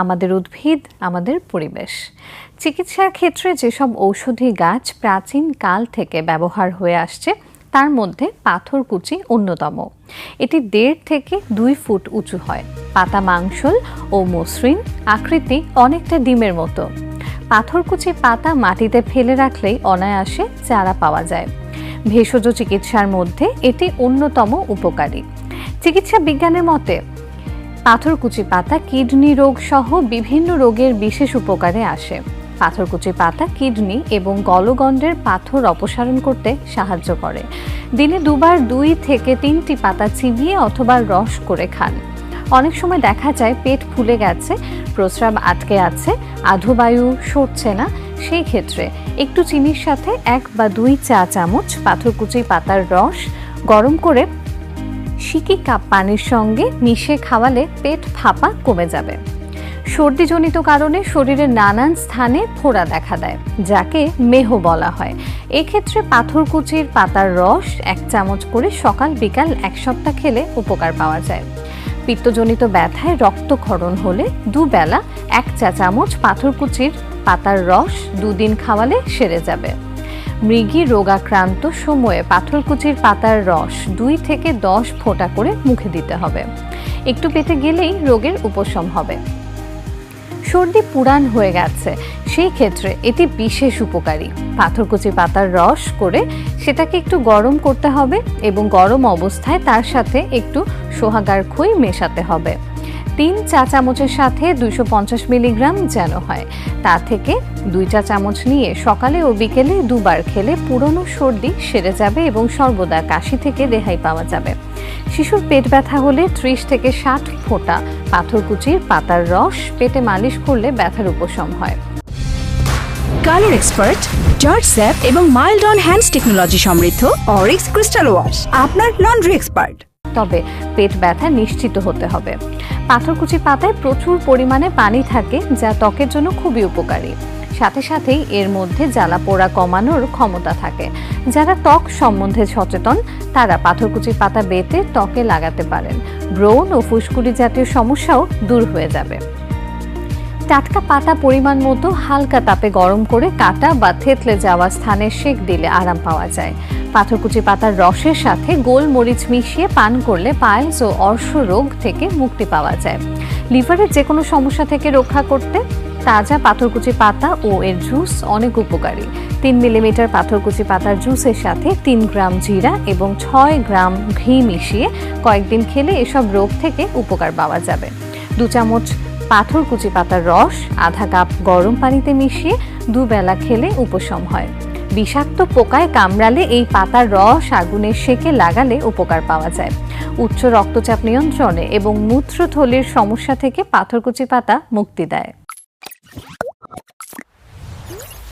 আমাদের উদ্ভিদ, আমাদের পরিবেশ। চিকিৎসার ক্ষেত্রে যেসব ঔষধি গাছ প্রাচীন কাল থেকে ব্যবহার হয়ে আসছে, তার মধ্যে পাথরকুচি অন্যতম। এটি দেড় থেকে দুই ফুট উঁচু হয়। পাতা মাংসল ও মসৃণ, আকৃতি অনেকটা ডিমের মতো। পাথরকুচি পাতা মাটিতে ফেলে রাখলেই অনায়াসে চারা পাওয়া যায়। ভেষজ চিকিৎসার মধ্যে এটি অন্যতম উপকারী। চিকিৎসা বিজ্ঞানের মতে পাথরকুচি পাতা কিডনি রোগ সহ বিভিন্ন রোগের বিশেষ উপকারে আসে। পাথরকুচি পাতা কিডনি এবং গলগণ্ডের পাথর অপসারণ করতে সাহায্য করে। দিনে দুবার দুই থেকে তিনটি পাতা চিবিয়ে অথবা রস করে খান। অনেক সময় দেখা যায় পেট ফুলে গেছে, প্রস্রাব আটকে আছে আধুবায়ু সরছে না। সেই ক্ষেত্রে একটু চিনির সাথে এক বা দুই চা চামচ পাথরকুচি পাতার রস গরম করে সিকি কাপ পানির সঙ্গে মিশে খাওয়ালে পেট ফাঁপা কমে যাবে। সর্দিজনিত কারণে শরীরের নানান স্থানে ফোড়া দেখা দেয়, যাকে মেহ বলা হয়। এক্ষেত্রে পাথরকুচির পাতার রস এক চামচ করে সকাল বিকাল এক সপ্তাহ খেলে উপকার পাওয়া যায়। পিত্তজনিত ব্যথায় রক্তক্ষরণ হলে দুবেলা এক চা চামচ পাথরকুচির পাতার রস দুদিন খাওয়ালে সেরে যাবে। মৃগী রোগাক্রান্ত সময়ে পাথরকুচির পাতার রস দুই থেকে দশ ফোঁটা করে মুখে দিতে হবে। একটু পেতে গেলেই রোগের উপশম হবে। সর্দি পুরাণ হয়ে গেছে। সেই ক্ষেত্রে এটি বিশেষ উপকারী। পাথরকুচি পাতার রস করে সেটাকে একটু গরম করতে হবে এবং গরম অবস্থায় তার সাথে একটু সোহাগার খই মেশাতে হবে। তিন চা চামচের সাথে দুইশো পঞ্চাশ মিলিগ্রাম যেন হয়। তা থেকে দুই চা চামচ নিয়ে সকালে ও বিকেলে দুবার খেলে পুরনো সর্দি সেরে যাবে এবং সর্বদা কাশি থেকে রেহাই পাওয়া যাবে। শিশুর পেট ব্যথা হলে ত্রিশ থেকে ষাট ফোঁটা পাথরকুচির পাতার রস পেটে মালিশ করলে ব্যথার উপশম হয়। কালার এক্সপার্ট জর্জ স্যাপ এবং মাইল্ড অন হ্যান্ডস টেকনোলজি সমৃদ্ধ অরিক্স ক্রিস্টাল ওয়াশ আপনার লন্ড্রি এক্সপার্ট। তবে পেট ব্যথা নিশ্চিত হতে হবে। পাথরকুচি পাতায় প্রচুর পরিমাণে পানি থাকে, যা ত্বকের জন্য খুবই উপকারী। সাথে সাথেই এর মধ্যে জ্বালা পোড়া কমানোর ক্ষমতা থাকে। যারা ত্বক সম্বন্ধে সচেতন, তারা পাথরকুচি পাতা বেতে ত্বকে লাগাতে পারেন। ব্রণ ও ফুসকুড়ি জাতীয় সমস্যাও দূর হয়ে যাবে। টাটকা পাতা পরিমাণ মতো হালকা তাপে গরম করে কাটা বা থেতলে যাওয়া স্থানে সেক দিলে আরাম পাওয়া যায়। পাথরকুচি পাতার রসের সাথে গোলমরিচ মিশিয়ে পান করলে পায়েলস ও অর্শ রোগ থেকে মুক্তি পাওয়া যায়। লিভারের যে কোনো সমস্যা থেকে রক্ষা করতে তাজা পাথরকুচি পাতা ও এর জুস অনেক উপকারী। তিন মিলিমিটার পাথরকুচি পাতার জুসের সাথে তিন গ্রাম জিরা এবং ছয় গ্রাম ঘি মিশিয়ে কয়েকদিন খেলে এসব রোগ থেকে উপকার পাওয়া যাবে। দু চামচ পাথরকুচি পাতার রস, আধা কাপ গরম পানিতে মিশিয়ে দুবেলা খেলে উপশম হয়। বিষাক্ত পোকায় কামড়ালে এই পাতার রস আগুনে সেকে লাগালে উপকার পাওয়া যায়। উচ্চ রক্তচাপ নিয়ন্ত্রণে এবং মূত্রথলির সমস্যা থেকে পাথরকুচি পাতা মুক্তি দেয়।